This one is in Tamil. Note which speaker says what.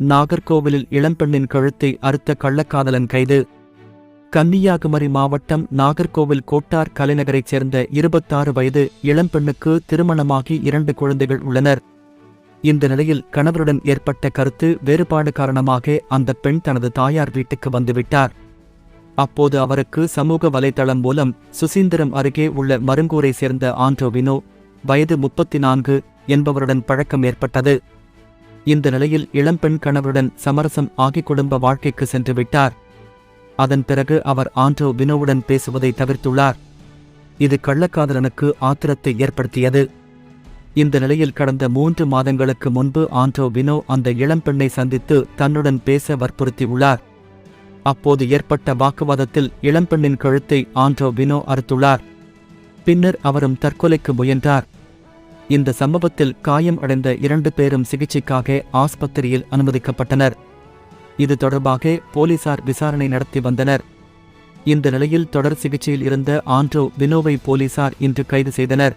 Speaker 1: நாகர்கோவிலில் இளம்பெண்ணின் கழுத்தை அறுத்த கள்ளக்காதலன் கைது. கன்னியாகுமரி மாவட்டம் நாகர்கோவில் கோட்டார் கலைநகரைச் சேர்ந்த இருபத்தாறு வயது இளம்பெண்ணுக்கு திருமணமாகி இரண்டு குழந்தைகள் உள்ளனர். இந்த நிலையில் கணவருடன் ஏற்பட்ட கருத்து வேறுபாடு காரணமாக அந்த பெண் தனது தாயார் வீட்டுக்கு வந்துவிட்டார். அப்போது அவருக்கு சமூக வலைதளம் மூலம் சுசீந்திரம் அருகே உள்ள மருங்கூரை சேர்ந்த ஆண்டோவினோ வயது முப்பத்தி நான்கு என்பவருடன் பழக்கம் ஏற்பட்டது. இந்த நிலையில் இளம்பெண் கணவருடன் சமரசம் ஆகி குடும்ப வாழ்க்கைக்கு சென்று விட்டார். அதன் பிறகு அவர் ஆண்டோ வினோவுடன் பேசுவதை தவிர்த்துள்ளார். இது கள்ளக்காதலனுக்கு ஆத்திரத்தை ஏற்படுத்தியது. இந்த நிலையில் கடந்த மூன்று மாதங்களுக்கு முன்பு ஆண்டோ வினோ அந்த இளம்பெண்ணை சந்தித்து தன்னுடன் பேச வற்புறுத்தியுள்ளார். அப்போது ஏற்பட்ட வாக்குவாதத்தில் இளம்பெண்ணின் கழுத்தை ஆண்டோ வினோ அறுத்துள்ளார். பின்னர் அவரும் தற்கொலைக்கு முயன்றார். இந்த சம்பவத்தில் காயம் அடைந்த இரண்டு பேரும் சிகிச்சைக்காக ஆஸ்பத்திரியில் அனுமதிக்கப்பட்டனர். இது தொடர்பாக போலீசார் விசாரணை நடத்தி வந்தனர். இந்த நிலையில் தொடர் சிகிச்சையில் இருந்த ஆண்ட்ரோ வினோவை போலீசார் இன்று கைது செய்தனர்.